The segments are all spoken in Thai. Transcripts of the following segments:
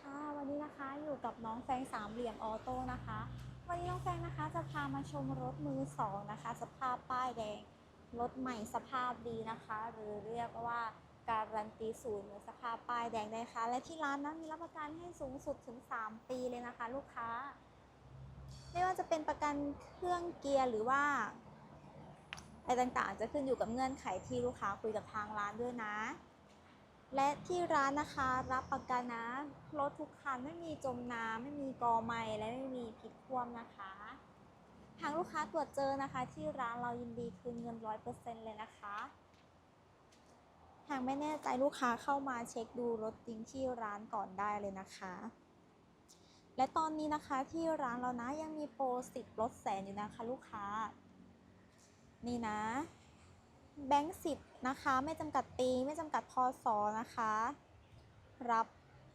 ค่ะวันนี้นะคะอยู่กับน้องแฟงสามเหลี่ยมออโต้นะคะ วันนี้น้องแฟงนะคะจะพามาชมรถมือสองนะคะ สภาพป้ายแดงรถใหม่สภาพดีนะคะ หรือเรียกว่าการันตีศูนย์หรือสภาพป้ายแดงได้ค่ะและที่ร้านนั้นมีรับประกันให้สูงสุดถึง 3 ปีเลยนะคะ ลูกค้า ไม่ว่าจะเป็นประกันเครื่องเกียร์หรือว่าอะไรต่างๆ จะขึ้นอยู่กับเงื่อนไขที่ลูกค้าคุยกับทางร้านด้วยนะ และที่ร้านนะคะรับประกันนะรถทุกคันไม่มีจมน้ำไม่มีกอไหมและไม่มีพลิกคว่ำนะคะ หากลูกค้าตรวจเจอนะคะ ที่ร้านเรายินดีคืนเงินร้อยเปอร์เซ็นต์เลยนะคะหากไม่แน่ใจลูกค้าเข้ามาเช็คดูรถจริงที่ร้านก่อนได้เลยนะคะ และตอนนี้นะคะที่ร้านเรานะยังมีโปรสิทธิ์ลดแสนอยู่นะคะ ลูกค้า นี่นะ แบงค์สิบนะคะ ไม่จำกัดปีไม่จำกัดพศนะคะ รับ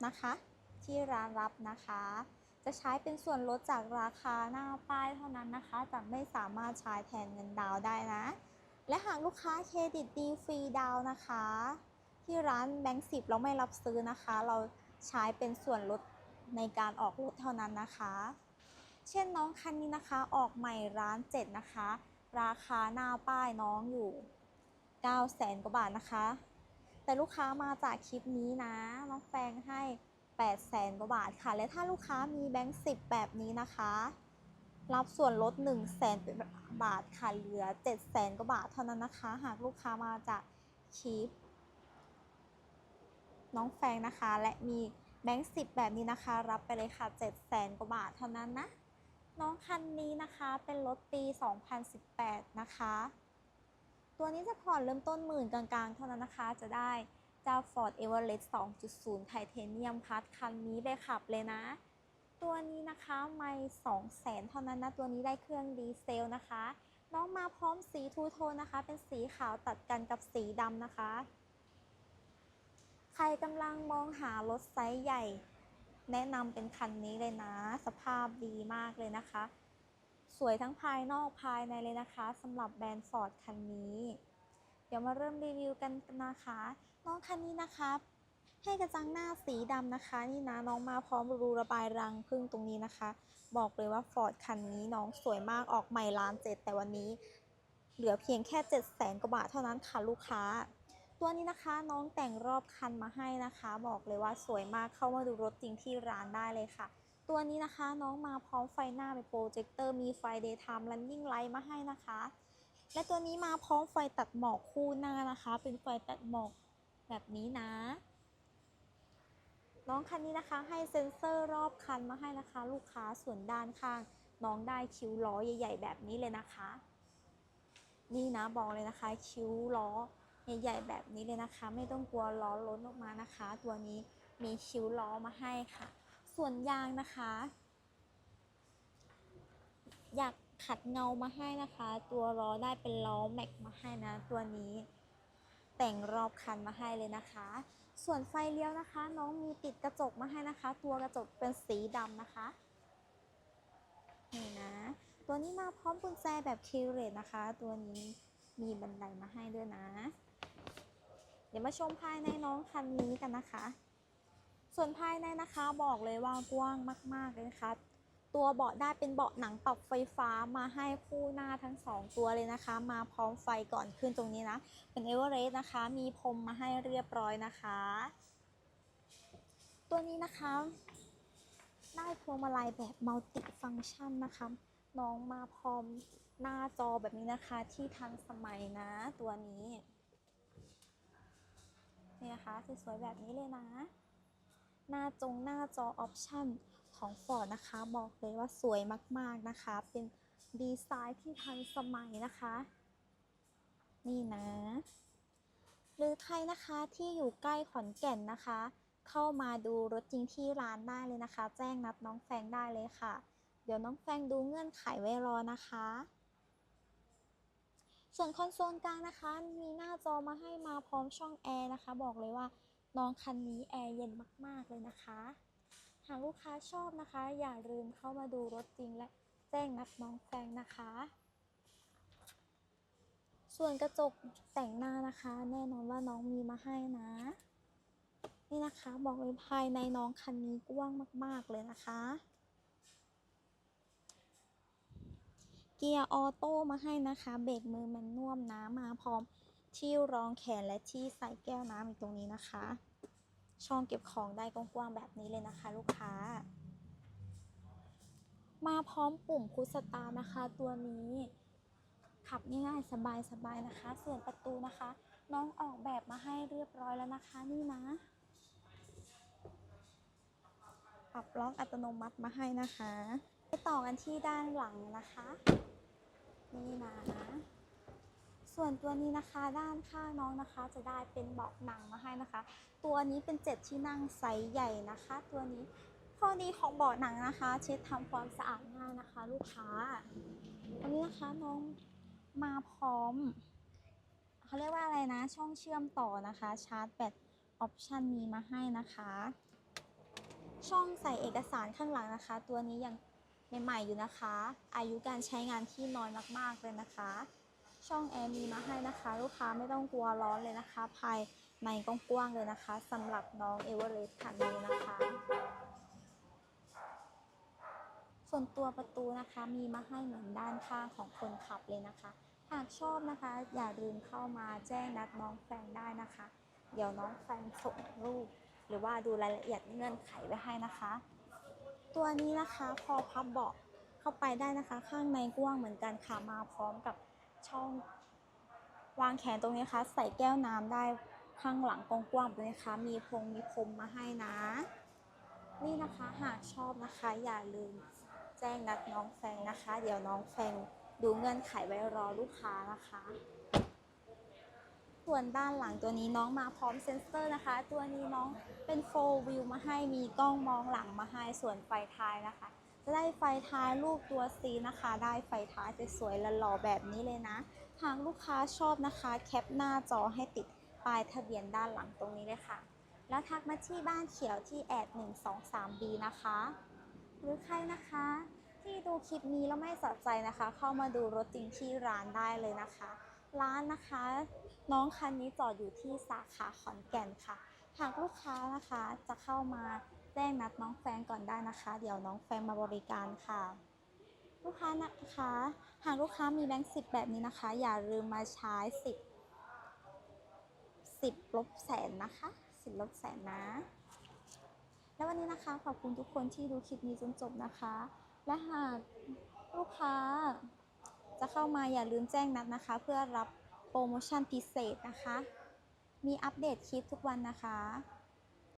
นะคะ ที่ร้านรับนะคะ จะใช้เป็นส่วนลดจากราคาหน้าป้ายเท่านั้นนะคะจะไม่สามารถใช้แทนเงินดาวได้นะ และหากลูกค้าเครดิตดีฟรีดาวนะคะ ที่ร้านแบงค์สิบเราไม่รับซื้อนะคะ เราใช้เป็นส่วนลดในการออกรถเท่านั้นนะคะ เช่นน้องคันนี้นะคะ ออกใหม่ร้านเจ็ดนะคะ ราคาหน้าป้ายน้องอยู่ 9แสนกว่าบาทนะคะ แต่ลูกค้ามาจากคลิปนี้นะ น้องแฟงให้8แสนกว่าบาทค่ะ และถ้าลูกค้ามีแบงค์10 แบบนี้นะคะ รับส่วนลด1แสนบาทค่ะเหลือ7แสนกว่าบาทเท่านั้นนะคะ หากลูกค้ามาจากคลิป น้องแฟงนะคะ และมีแบงค์10แบบนี้นะคะ รับไปเลยค่ะ7แสนกว่าบาทเท่านั้นนะ น้องคันนี้นะคะเป็นรถปี 2018 นะคะ ตัวนี้จะผ่อนเริ่มต้นหมื่นกลางๆ เท่านั้นนะคะ จะได้เจ้า Ford Everest 2.0 ไทเทเนียมพัดคันนี้ไปขับเลยนะ ตัวนี้นะคะไม่2แสนเท่านั้นนะ ตัวนี้ได้เครื่องดีเซลนะคะ น้องมาพร้อมสีทูโทนนะคะ เป็นสีขาวตัดกันกับสีดำนะคะ ใครกำลังมองหารถไซส์ใหญ่ แนะนำเป็นคันนี้เลยนะ สภาพดีมากเลยนะคะ สวยทั้งภายนอกภายในเลยนะคะสำหรับแบรนด์ฟอร์ดคันนี้ เดี๋ยวมาเริ่มรีวิวกันนะคะ น้องคันนี้นะคะให้กระจังหน้าสีดำนะคะ นี่นะน้องมาพร้อมรูระบายรังพึ่งตรงนี้นะคะ บอกเลยว่าฟอร์ดคันนี้น้องสวยมากออกใหม่ล้านเจ็ดแต่วันนี้ เหลือเพียงแค่7 0 0แสนกว่าบาทเท่านั้นค่ะลูกค้า ตัวนี้นะคะน้องแต่งรอบคันมาให้นะคะ บอกเลยว่าสวยมากเข้ามาดูรถจริงที่ร้านได้เลยค่ะ ตัวนี้นะคะน้องมาพร้อมไฟหน้าเป็นโปรเจคเตอร์มีไฟ daytime running light มาให้นะคะ และตัวนี้มาพร้อมไฟตัดหมอกคู่หน้านะคะ เป็นไฟตัดหมอกแบบนี้นะ น้องคันนี้นะคะให้เซ็นเซอร์รอบคันมาให้นะคะ ลูกค้าส่วนด้านข้าง น้องได้คิ้วล้อใหญ่ ๆ แบบนี้เลยนะคะ นี่นะบอกเลยนะคะ คิ้วล้อใหญ่ๆแบบนี้เลยนะคะ ไม่ต้องกลัวล้อล้นออกมานะคะ ตัวนี้มีคิ้วล้อมาให้ค่ะ ส่วนยางนะคะ อยากขัดเงามาให้นะคะ ตัวล้อได้เป็นล้อแม็กมาให้นะตัวนี้ แต่งรอบคันมาให้เลยนะคะ ส่วนไฟเลี้ยวนะคะ น้องมีติดกระจกมาให้นะคะ ตัวกระจกเป็นสีดำนะคะนี่นะ ตัวนี้มาพร้อมกุญแจแบบคิวเรตนะคะ ตัวนี้มีบันไดมาให้ด้วยนะ เดี๋ยวมาชมภายในน้องคันนี้กันนะคะ ส่วนภายในนะคะบอกเลยว่ากว้างมาก ๆ เลยนะคะ ตัวเบาะได้เป็นเบาะหนังปรับไฟฟ้ามาให้คู่หน้าทั้ง 2 ตัวเลยนะคะ มาพร้อมไฟก่อนขึ้นตรงนี้นะ เป็นเอเวอเรสต์นะคะ มีพรมมาให้เรียบร้อยนะคะ ตัวนี้นะคะ ได้พวงมาลัยแบบมัลติฟังก์ชันนะคะ น้องมาพร้อมหน้าจอแบบนี้นะคะที่ทันสมัยนะตัวนี้นี่นะคะสวยๆแบบนี้เลยนะ หน้าจงหน้าจอออปชั่นของ Ford นะคะ บอกเลยว่าสวยมากๆนะคะ เป็นดีไซน์ที่ทันสมัยนะคะ นี่นะ หรือใครนะคะที่อยู่ใกล้ขอนแก่นนะคะ เข้ามาดูรถจริงที่ร้านได้เลยนะคะ แจ้งนัดน้องแฟงได้เลยค่ะ เดี๋ยวน้องแฟงดูเงื่อนไขไว้รอนะคะ ส่วนคอนโซลกลางนะคะ มีหน้าจอมาให้มาพร้อมช่องแอร์นะคะ บอกเลยว่า น้องคันนี้แอร์เย็นมาก ๆ เลยนะคะ หากลูกค้าชอบนะคะ อย่าลืมเข้ามาดูรถจริงและแจ้งนัดน้องแฟงนะคะ ส่วนกระจกแต่งหน้านะคะ แน่นอนว่าน้องมีมาให้นะ นี่นะคะบอกเลยภายในน้องคันนี้กว้างมาก ๆ เลยนะคะเกียร์ออโต้มาให้นะคะ เบรกมือแมนนวมนะมาพร้อม ที่รองแขนและที่ใส่แก้วน้ำอีกตรงนี้นะคะ ช่องเก็บของได้กว้างๆแบบนี้เลยนะคะ ลูกค้า มาพร้อมปุ่มพุสตาร์นะคะ ตัวนี้ ขับง่ายๆสบายๆนะคะ ส่วนประตูนะคะ น้องออกแบบมาให้เรียบร้อยแล้วนะคะนี่นะปรับล็อกอัตโนมัติมาให้นะคะ ไปต่อกันที่ด้านหลังนะคะ นี่นะ ส่วนตัวนี้นะคะด้านข้างน้องนะคะ จะได้เป็นเบาะหนังมาให้นะคะ ตัวนี้เป็นเจ็ดที่นั่งไซส์ใหญ่นะคะ ตัวนี้ข้อดีของเบาะหนังนะคะ เช็ดทำความสะอาดง่ายนะคะ ลูกค้าอันนี้นะคะน้องมาพร้อมเขาเรียกว่าอะไรนะ ช่องเชื่อมต่อนะคะ ชาร์จแบตออปชันมีมาให้นะคะ ช่องใส่เอกสารข้างหลังนะคะ ตัวนี้ยังใหม่ๆอยู่นะคะ อายุการใช้งานที่น้อยมากๆเลยนะคะ ช่องแอร์มีมาให้นะคะ ลูกค้าไม่ต้องกลัวร้อนเลยนะคะ ภายในกว้างๆเลยนะคะสำหรับน้องเอเวอเรสต์คันนี้นะคะ ส่วนตัวประตูนะคะมีมาให้เหมือนด้านข้างของคนขับเลยนะคะ หากชอบนะคะ อย่าลืมเข้ามาแจ้งนัดน้องแฟนได้นะคะ เดี๋ยวน้องแฟนส่งรูป หรือว่าดูรายละเอียดเงื่อนไขไว้ให้นะคะ ตัวนี้นะคะพอพับเบาะเข้าไปได้นะคะ ข้างในกว้างเหมือนกันค่ะมาพร้อมกับ ช่อง วางแขนตรงนี้นะคะใส่แก้วน้ำได้ข้างหลังกว้างๆแบบนี้นะคะมีพงมีพรมมาให้นะ นี่นะคะหากชอบนะคะอย่าลืมแจ้งนัดน้องแฟงนะคะ เดี๋ยวน้องแฟงดูเงื่อนไขไว้รอลูกค้านะคะ ส่วนด้านหลังตัวนี้น้องมาพร้อมเซ็นเซอร์นะคะ ตัวนี้น้องเป็นโฟล์วิวมาให้มีกล้องมองหลังมาให้ส่วนไฟท้ายนะคะ ได้ไฟท้ายรูปตัว C นะคะ ได้ไฟท้ายสวยๆและหล่อแบบนี้เลยนะ หากลูกค้าชอบนะคะ แคปหน้าจอให้ติดป้ายทะเบียนด้านหลังตรงนี้เลยค่ะ แล้วทักมาที่บ้านเขียวที่แอด 123 B นะคะ หรือใครนะคะ ที่ดูคลิปนี้แล้วไม่สะใจนะคะ เข้ามาดูรถจริงที่ร้านได้เลยนะคะ ร้านนะคะ น้องคันนี้จอดอยู่ที่สาขาขอนแก่นค่ะ หากลูกค้านะคะจะเข้ามาแจ้งนัดน้องแฟนก่อนได้นะคะ เดี๋ยวน้องแฟนมาบริการค่ะ ลูกค้านะคะหากลูกค้ามีแบงค์สิบแบบนี้นะคะ อย่าลืมมาใช้สิบสิบลบแสนนะคะสิบลบแสนนะ แล้ววันนี้นะคะขอบคุณทุกคนที่ดูคลิปนี้จนจบนะคะ และหากลูกค้าจะเข้ามาอย่าลืมแจ้งนัดนะคะ เพื่อรับโปรโมชั่นพิเศษนะคะ มีอัปเดตคลิปทุกวันนะคะ